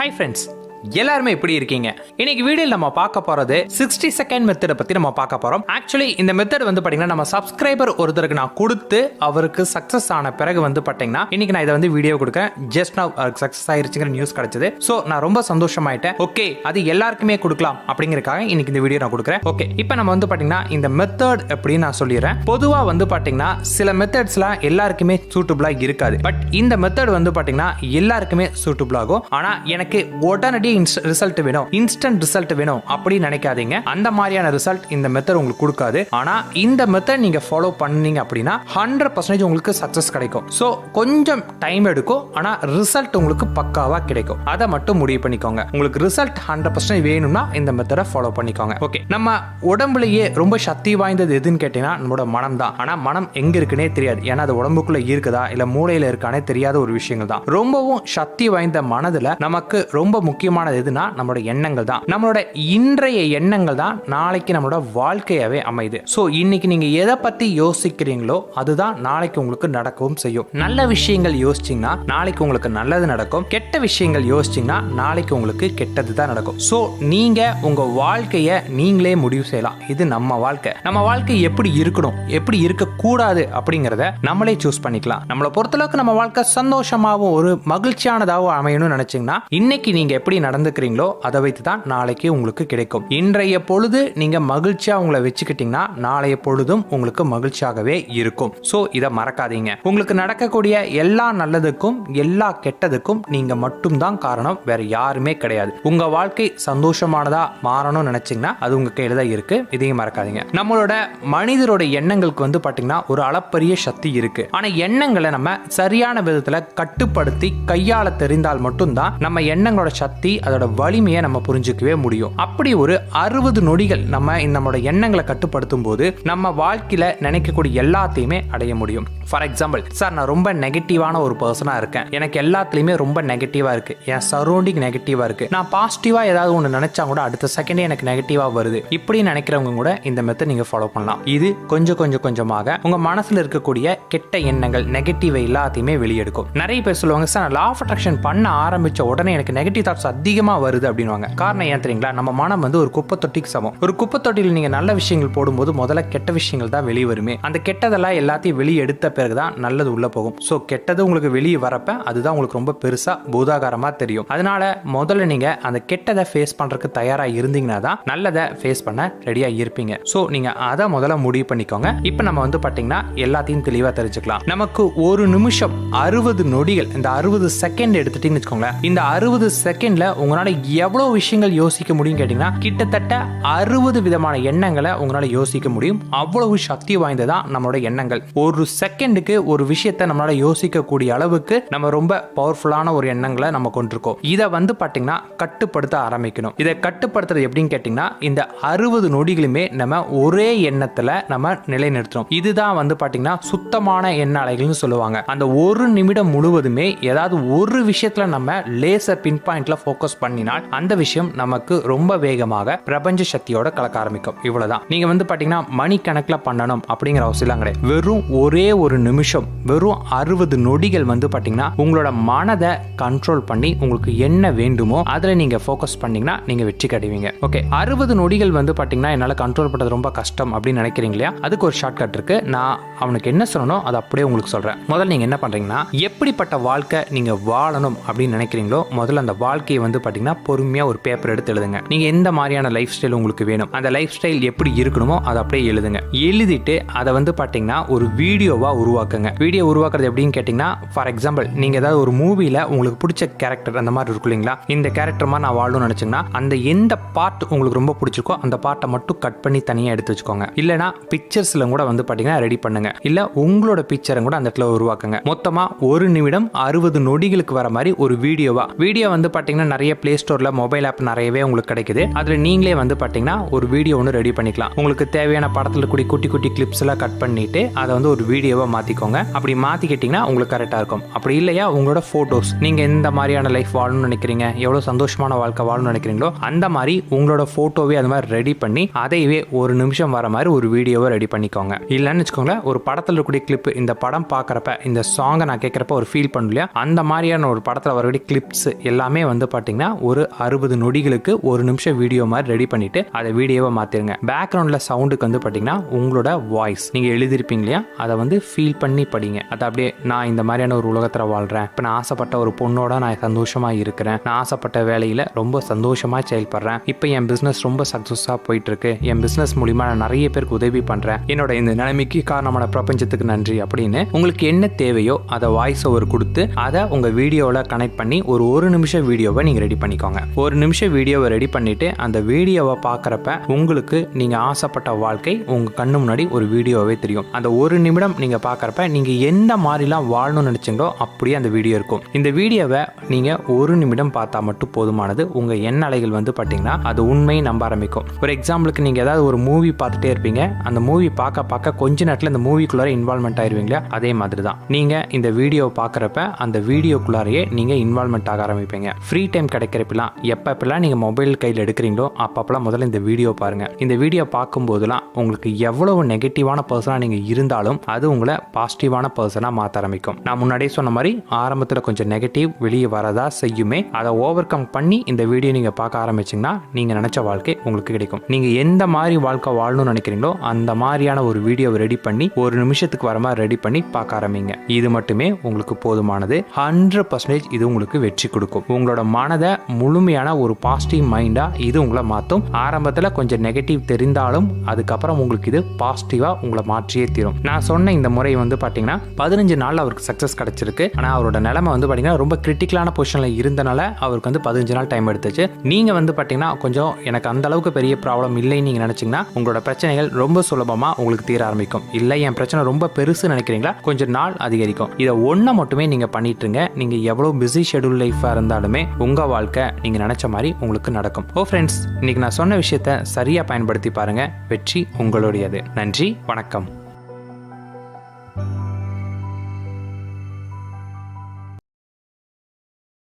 Hi friends எல்லாருமே எப்படி இருக்கீங்க. இன்னைக்கு வீடியோவில் நம்ம பார்க்க போறது சிக்ஸ்டி செகண்ட் மெத்தடை பத்தி நம்ம பார்க்க போறோம். ஆக்சுவலி இந்த மெத்தட் வந்து பாத்தீங்கன்னா நம்ம சப்ஸ்கிரைபர் ஒருத்தருக்கு நான் கொடுத்து அவருக்கு சக்சஸ் ஆன பிறகு வந்து பாத்தீங்கன்னா இன்னைக்கு நான் இதை வந்து வீடியோ கொடுக்குறேன். ஜஸ்ட் நான் அவருக்கு சக்சஸ் ஆயிருச்சுங்கிற நியூஸ் கிடைச்சது. ஸோ நான் ரொம்ப சந்தோஷமாயிட்டேன். ஓகே அது எல்லாருக்குமே கொடுக்கலாம் அப்படிங்கறக்காக இன்னைக்கு இந்த வீடியோ நான் கொடுக்குறேன். ஓகே இப்போ நம்ம வந்து பாத்தீங்கன்னா இந்த மெத்தட் எப்படின்னு நான் சொல்லிடுறேன். பொதுவா வந்து பாத்தீங்கன்னா சில மெத்தட்ஸ்லாம் எல்லாருக்குமே சூட்டபிளா இருக்காது. பட் இந்த மெத்தட் வந்து பாத்தீங்கன்னா எல்லாருக்குமே சூட்டபிள் ஆகும் ஆனா எனக்கு உடனடி ரிசல்ட் வேணும்? இன்ஸ்டன்ட் ரிசல்ட் வேணும் அப்படின்னு நினைக்காதீங்க. அந்த மாதிரியான ரிசல்ட் இந்த மெத்தட் உங்களுக்கு கொடுக்காது. ஆனா இந்த மெத்தட் நீங்க ஃபாலோ பண்ணீங்க அப்படின்னா ஹண்ட்ரட் பர்சன்டேஜ் உங்களுக்கு சக்சஸ் கிடைக்கும். ஸோ கொஞ்சம் டைம் எடுக்கும். ஆனா ரிசல்ட் உங்களுக்கு பக்காவா கிடைக்கும். அதை மட்டும் முடிவு பண்ணிக்கோங்க. உங்களுக்கு ரிசல்ட் ஹண்ட்ரட் பர்சன்டேஜ் வேணும்னா இந்த மெத்தடை ஃபாலோ பண்ணிக்கோங்க. ஓகே நம்ம உடம்புலயே ரொம்ப சக்தி வாய்ந்தது எதுன்னு கேட்டீங்கன்னா நம்மளோட மனம் தான். ஆனா மனம் எங்க இருக்குன்னே தெரியாது. ஏன்னா அது உடம்புக்குள்ள இருக்குதா? இல்ல மூளையில இருக்கானே தெரியாத ஒரு விஷயங்கள் தான். ரொம்பவும் சக்தி வாய்ந்த மனதுல நமக்கு ரொம்ப முக்கியமான முக்கியமானது எதுனா நம்மளோட எண்ணங்கள் தான். நம்மளோட இன்றைய எண்ணங்கள் தான் நாளைக்கு நம்மளோட வாழ்க்கையாவே அமையுது. ஸோ இன்னைக்கு நீங்க எதை பத்தி யோசிக்கிறீங்களோ அதுதான் நாளைக்கு உங்களுக்கு நடக்கவும் செய்யும். நல்ல விஷயங்கள் யோசிச்சிங்கன்னா நாளைக்கு உங்களுக்கு நல்லது நடக்கும். கெட்ட விஷயங்கள் யோசிச்சீங்கன்னா நாளைக்கு உங்களுக்கு கெட்டது தான் நடக்கும். ஸோ நீங்க உங்க வாழ்க்கையை நீங்களே முடிவு செய்யலாம். இது நம்ம வாழ்க்கை. நம்ம வாழ்க்கை எப்படி இருக்கணும்? எப்படி இருக்கக்கூடாது அப்படிங்கிறத நம்மளே சூஸ் பண்ணிக்கலாம். நம்மளை பொறுத்தளவுக்கு நம்ம வாழ்க்கை சந்தோஷமாகவும் ஒரு மகிழ்ச்சியானதாகவும் அமையணும்னு நினைச்சிங்கன்னா இன்னைக்கு நீங்க எப்படி நடந்துக்கிறீங்களோ அதை வைத்து தான் நாளைக்கு உங்களுக்கு கிடைக்கும். இன்றைய பொழுது நீங்க மகிழ்ச்சியா உங்களை வச்சுக்கிட்டீங்கன்னா நாளைய பொழுதும் உங்களுக்கு மகிழ்ச்சியாகவே இருக்கும். ஸோ இதை மறக்காதீங்க. உங்களுக்கு நடக்கக்கூடிய எல்லா நல்லதுக்கும் எல்லா கெட்டதுக்கும் நீங்க மட்டும்தான் காரணம் வேற யாருமே கிடையாது. உங்க வாழ்க்கை சந்தோஷமானதா மாறணும்னு நினைச்சீங்கன்னா அது உங்க கையில தான் இருக்கு. இதையும் மறக்காதீங்க. நம்மளோட மனிதரோட எண்ணங்களுக்கு வந்து பாத்தீங்கன்னா ஒரு அளப்பரிய சக்தி இருக்கு. ஆனா எண்ணங்களை நம்ம சரியான விதத்துல கட்டுப்படுத்தி கையாள தெரிந்தால் மட்டும்தான் நம்ம எண்ணங்களோட சக்தி அதோட வலிமையை நம்ம புரிஞ்சுக்கவே முடியும். அப்படி ஒரு அறுபது நொடிகள் நம்ம நம்மளோட எண்ணங்களை கட்டுப்படுத்தும் போது நம்ம வாழ்க்கையில நினைக்கக்கூடிய எல்லாத்தையுமே அடைய முடியும். ஃபார் எக்ஸாம்பிள் சார் நான் ரொம்ப நெகட்டிவான ஒரு பர்சனாக இருக்கேன். எனக்கு எல்லாத்துலேயுமே ரொம்ப நெகட்டிவாக இருக்கு. என் சரௌண்டிங் நெகட்டிவாக இருக்கு. நான் பாசிட்டிவாக ஏதாவது ஒன்று நினைச்சா கூட அடுத்த செகண்டே எனக்கு நெகட்டிவாக வருது. இப்படி நினைக்கிறவங்க கூட இந்த மெத்தட் நீங்கள் ஃபாலோ பண்ணலாம். இது கொஞ்சம் கொஞ்சம் கொஞ்சமாக உங்கள் மனசில் இருக்கக்கூடிய கெட்ட எண்ணங்கள் நெகட்டிவ் எல்லாத்தையுமே வெளியெடுக்கும். நிறைய பேர் சொல்லுவாங்க சார் நான் லா ஆஃப் அட்ராக்ஷன் பண்ண ஆரம்பித்த உடனே எனக்கு நெகட்டிவ் தாட்ஸ் அதிகமாக வருது அப்படின்வாங்க காரணம் ஏன் தெரியுங்களா? நம்ம மனம் வந்து ஒரு குப்பை தொட்டிக்கு சமம். ஒரு குப்பை தொட்டியில் நீங்கள் நல்ல விஷயங்கள் போடும்போது முதல்ல கெட்ட விஷயங்கள் தான் வெளியே வருமே அந்த கெட்டதெல்லாம் எல்லாத்தையும் வெளியே எடுத்த பிறகுதான் நல்லது உள்ள போகும். ஸோ கெட்டது உங்களுக்கு வெளியே வரப்ப அதுதான் உங்களுக்கு ரொம்ப பெருசா பூதாகாரமா தெரியும். அதனால முதல்ல நீங்க அந்த கெட்டதை ஃபேஸ் பண்றதுக்கு தயாரா இருந்தீங்கன்னா தான் நல்லதை ஃபேஸ் பண்ண ரெடியா இருப்பீங்க. ஸோ நீங்க அதை முதல்ல முடிவு பண்ணிக்கோங்க. இப்போ நம்ம வந்து பாத்தீங்கன்னா எல்லாத்தையும் தெளிவா தெரிஞ்சுக்கலாம். நமக்கு ஒரு நிமிஷம் அறுபது நொடிகள் இந்த அறுபது செகண்ட் எடுத்துட்டீங்கன்னு வச்சுக்கோங்களேன். இந்த அறுபது செகண்ட்ல உங்களால எவ்வளவு விஷயங்கள் யோசிக்க முடியும் கேட்டீங்கன்னா கிட்டத்தட்ட அறுபது விதமான எண்ணங்களை உங்களால யோசிக்க முடியும். அவ்வளவு சக்தி வாய்ந்ததான் நம்மளோட எண்ணங்கள். ஒரு செகண்ட் செகண்டுக்கு ஒரு விஷயத்தை நம்மளால யோசிக்கக்கூடிய அளவுக்கு நம்ம ரொம்ப பவர்ஃபுல்லான ஒரு எண்ணங்களை நம்ம கொண்டிருக்கோம். இதை வந்து பார்த்தீங்கன்னா கட்டுப்படுத்த ஆரம்பிக்கணும். இதை கட்டுப்படுத்துறது எப்படின்னு கேட்டீங்கன்னா இந்த அறுபது நொடிகளுமே நம்ம ஒரே எண்ணத்துல நம்ம நிலைநிறுத்தணும் இதுதான் வந்து பார்த்தீங்கன்னா சுத்தமான எண்ண அலைகள்னு சொல்லுவாங்க. அந்த ஒரு நிமிடம் முழுவதுமே ஏதாவது ஒரு விஷயத்துல நம்ம லேசர் பின் பாயிண்ட்ல ஃபோக்கஸ் பண்ணினால் அந்த விஷயம் நமக்கு ரொம்ப வேகமாக பிரபஞ்ச சக்தியோட கலக்க ஆரம்பிக்கும். இவ்வளவுதான். நீங்க வந்து பாத்தீங்கன்னா மணிக்கணக்கில் பண்ணணும் அப்படிங்கிற அவசியம் கிடையாது. வெறும் ஒரே ஒரு ஒரு நிமிஷம் வெறும் அறுபது நொடிகள் வந்து பார்த்தீங்கன்னா உங்களோட மனதை கண்ட்ரோல் பண்ணி உங்களுக்கு என்ன வேண்டுமோ அதில் நீங்கள் ஃபோக்கஸ் பண்ணீங்கன்னா நீங்கள் வெற்றி கிடைவீங்க. ஓகே அறுபது நொடிகள் வந்து பார்த்தீங்கன்னா என்னால் கண்ட்ரோல் பண்றது ரொம்ப கஷ்டம் அப்படின்னு நினைக்கிறீங்க இல்லையா? அதுக்கு ஒரு ஷார்ட்கட் இருக்குது இருக்கு. நான் அவனுக்கு என்ன சொல்லணும் அதை அப்படியே உங்களுக்கு சொல்கிறேன் முதல்ல நீங்கள் என்ன பண்ணுறீங்கன்னா எப்படிப்பட்ட வாழ்க்கை நீங்கள் வாழணும் அப்படின்னு நினைக்கிறீங்களோ முதல்ல அந்த வாழ்க்கையை வந்து பார்த்தீங்கன்னா பொறுமையாக ஒரு பேப்பர் எடுத்து எழுதுங்க. நீங்கள் எந்த மாதிரியான லைஃப் ஸ்டைல் உங்களுக்கு வேணும் அந்த லைஃப் ஸ்டைல் எப்படி இருக்கணுமோ அதை அப்படியே எழுதுங்க. எழுதிட்டு அதை வந்து பார்த்தீங்கன்னா ஒரு வீடியோவாக உருவாக்குங்க. வீடியோ உருவாக்குறது எப்படின்னு கேட்டீங்கன்னா ஃபார் எக்ஸாம்பிள் நீங்க ஏதாவது ஒரு மூவியில் உங்களுக்கு பிடிச்ச கேரக்டர் அந்த மாதிரி இருக்கும் இல்லைங்களா? இந்த கேரக்டர் மாதிரி நான் வாழணும்னு நினைச்சீங்கன்னா அந்த எந்த பார்ட் உங்களுக்கு ரொம்ப பிடிச்சிருக்கோ அந்த பார்ட்டை மட்டும் கட் பண்ணி தனியாக எடுத்து வச்சுக்கோங்க. இல்லைனா பிக்சர்ஸ்ல கூட வந்து பாத்தீங்கன்னா ரெடி பண்ணுங்க. இல்ல உங்களோட பிக்சரை கூட அந்த இடத்துல உருவாக்குங்க. மொத்தமா ஒரு நிமிடம் அறுபது நொடிகளுக்கு வர மாதிரி ஒரு வீடியோவா வீடியோ வந்து பாத்தீங்கன்னா நிறைய பிளே ஸ்டோர்ல மொபைல் ஆப் நிறையவே உங்களுக்கு கிடைக்குது. அதுல நீங்களே வந்து பாத்தீங்கன்னா ஒரு வீடியோ ஒன்று ரெடி பண்ணிக்கலாம். உங்களுக்கு தேவையான படத்துல கூடிய குட்டி குட்டி கிளிப்ஸ் எல்லாம் கட் பண்ணிட்டு அதை வந்து ஒரு வீடியோவா மாற்றிக்கோங்க அப்படி மாற்றிக்கிட்டிங்கன்னா உங்களுக்கு கரெக்டாக இருக்கும். அப்படி இல்லையா உங்களோட ஃபோட்டோஸ் நீங்கள் எந்த மாதிரியான லைஃப் வாழணும்னு நினைக்கிறீங்க எவ்வளோ சந்தோஷமான வாழ்க்கை வாழணும்னு நினைக்கிறீங்களோ அந்த மாதிரி உங்களோட ஃபோட்டோவே அது மாதிரி ரெடி பண்ணி அதையவே ஒரு நிமிஷம் வர மாதிரி ஒரு வீடியோவை ரெடி பண்ணிக்கோங்க. இல்லைன்னு வச்சுக்கோங்களேன் ஒரு படத்தில் இருக்கக்கூடிய கிளிப்பு இந்த படம் பார்க்குறப்ப இந்த சாங்கை நான் கேட்குறப்ப ஒரு ஃபீல் பண்ணலையா இல்லையா அந்த மாதிரியான ஒரு படத்தில் வரக்கூடிய கிளிப்ஸ் எல்லாமே வந்து பார்த்தீங்கன்னா ஒரு அறுபது நொடிகளுக்கு ஒரு நிமிஷம் வீடியோ மாதிரி ரெடி பண்ணிட்டு அதை வீடியோவை மாற்றிருங்க பேக்ரவுண்டில் சவுண்டுக்கு வந்து பார்த்தீங்கன்னா உங்களோட வாய்ஸ் நீங்கள் எழுதியிருப்பீங்க இல்லையா அதை வந்து ஃபீல் பண்ணி படிங்க. அதை அப்படியே நான் இந்த மாதிரியான ஒரு உலகத்தில் வாழ்கிறேன் இப்போ நான் ஆசைப்பட்ட ஒரு பொண்ணோட நான் சந்தோஷமாக இருக்கிறேன். நான் ஆசைப்பட்ட வேலையில் ரொம்ப சந்தோஷமாக செயல்படுறேன். இப்போ என் பிஸ்னஸ் ரொம்ப சக்ஸஸாக போயிட்டுருக்கு. என் பிஸ்னஸ் மூலிமா நான் நிறைய பேருக்கு உதவி பண்ணுறேன் என்னோட இந்த நிலைமைக்கு காரணமான பிரபஞ்சத்துக்கு நன்றி அப்படின்னு உங்களுக்கு என்ன தேவையோ அதை வாய்ஸ் ஓவர் கொடுத்து அதை உங்கள் வீடியோவில் கனெக்ட் பண்ணி ஒரு ஒரு நிமிஷம் வீடியோவை நீங்கள் ரெடி பண்ணிக்கோங்க. ஒரு நிமிஷம் வீடியோவை ரெடி பண்ணிவிட்டு அந்த வீடியோவை பார்க்குறப்ப உங்களுக்கு நீங்கள் ஆசைப்பட்ட வாழ்க்கை உங்கள் கண்ணு முன்னாடி ஒரு வீடியோவே தெரியும். அந்த ஒரு நிமிடம் நீங்கள் பார்க்குறப்ப நீங்கள் எந்த மாதிரிலாம் வாழணும்னு நினச்சிங்களோ அப்படியே அந்த வீடியோ இருக்கும். இந்த வீடியோவை நீங்கள் ஒரு நிமிடம் பார்த்தா மட்டும் போதுமானது. உங்கள் எண்ண அலைகள் வந்து பார்த்தீங்கன்னா அது உண்மையை நம்ப ஆரம்பிக்கும். ஒரு எக்ஸாம்பிளுக்கு நீங்கள் ஏதாவது ஒரு மூவி பார்த்துட்டே இருப்பீங்க. அந்த மூவி பார்க்க பார்க்க கொஞ்ச நேரத்தில் இந்த மூவிக்குள்ளார இன்வால்மெண்ட் ஆயிருவீங்களா? அதே மாதிரி தான் நீங்கள் இந்த வீடியோவை பார்க்குறப்ப அந்த வீடியோக்குள்ளாரையே நீங்கள் இன்வால்மெண்ட் ஆக ஆரம்பிப்பீங்க. ஃப்ரீ டைம் கிடைக்கிறப்பெல்லாம் எப்பப்பெல்லாம் நீங்கள் மொபைல் கையில் எடுக்கிறீங்களோ அப்பப்பெல்லாம் முதல்ல இந்த வீடியோ பாருங்கள் இந்த வீடியோ பார்க்கும்போதெல்லாம் உங்களுக்கு எவ்வளவு நெகட்டிவான பர்சனாக நீங்கள் இருந்தாலும் அது உங்களை பாசிட்டிவான பர்சனாக மாற்ற ஆரம்பிக்கும். நான் முன்னாடியே சொன்ன மாதிரி ஆரம்பத்தில் கொஞ்சம் நெகட்டிவ் வெளியே வரதா செய்யுமே அதை ஓவர் கம் பண்ணி இந்த வீடியோ நீங்கள் பார்க்க ஆரம்பிச்சிங்கன்னா நீங்கள் நினச்ச வாழ்க்கை உங்களுக்கு கிடைக்கும். நீங்கள் எந்த மாதிரி வாழ்க்கை வாழணும்னு நினைக்கிறீங்களோ அந்த மாதிரியான ஒரு வீடியோவை ரெடி பண்ணி ஒரு நிமிஷத்துக்கு வர மாதிரி ரெடி பண்ணி பார்க்க ஆரம்பிங்க. இது மட்டுமே உங்களுக்கு போதுமானது. ஹண்ட்ரட் பர்சன்டேஜ் இது உங்களுக்கு வெற்றி கொடுக்கும். உங்களோட மனதை முழுமையான ஒரு பாசிட்டிவ் மைண்டாக இது உங்களை மாற்றும் ஆரம்பத்தில் கொஞ்சம் நெகட்டிவ் தெரிந்தாலும் அதுக்கப்புறம் உங்களுக்கு இது பாசிட்டிவாக உங்களை மாற்றியே தீரும். நான் சொன்ன இந்த முறை வந்து பார்த்தீங்கன்னா பதினஞ்சு நாள் அவருக்கு சக்ஸஸ் கிடைச்சிருக்கு. ஆனால் அவரோட நிலைமை வந்து பார்த்தீங்கன்னா ரொம்ப கிரிட்டிக்கலான பொசிஷனில் இருந்தனால அவருக்கு வந்து பதினஞ்சு நாள் டைம் எடுத்துச்சு. நீங்கள் வந்து பார்த்தீங்கன்னா கொஞ்சம் எனக்கு அந்த அளவுக்கு பெரிய ப்ராப்ளம் இல்லைன்னு நீங்கள் நினச்சிங்கன்னா உங்களோட பிரச்சனைகள் ரொம்ப சுலபமாக உங்களுக்கு தீர ஆரம்பிக்கும். இல்லை என் பிரச்சனை ரொம்ப பெருசு நினைக்கிறீங்களா? கொஞ்சம் நாள் அதிகரிக்கும். இதை ஒன்றை மட்டுமே நீங்கள் பண்ணிட்டுருங்க. நீங்கள் எவ்வளோ பிஸி ஷெடியூல் லைஃபாக இருந்தாலுமே உங்கள் வாழ்க்கை நீங்கள் நினச்ச மாதிரி உங்களுக்கு நடக்கும். ஓ ஃப்ரெண்ட்ஸ் இன்னைக்கு நான் சொன்ன விஷயத்த சரியாக பயன்படுத்தி பாருங்கள் வெற்றி உங்களுடையது. நன்றி வணக்கம்.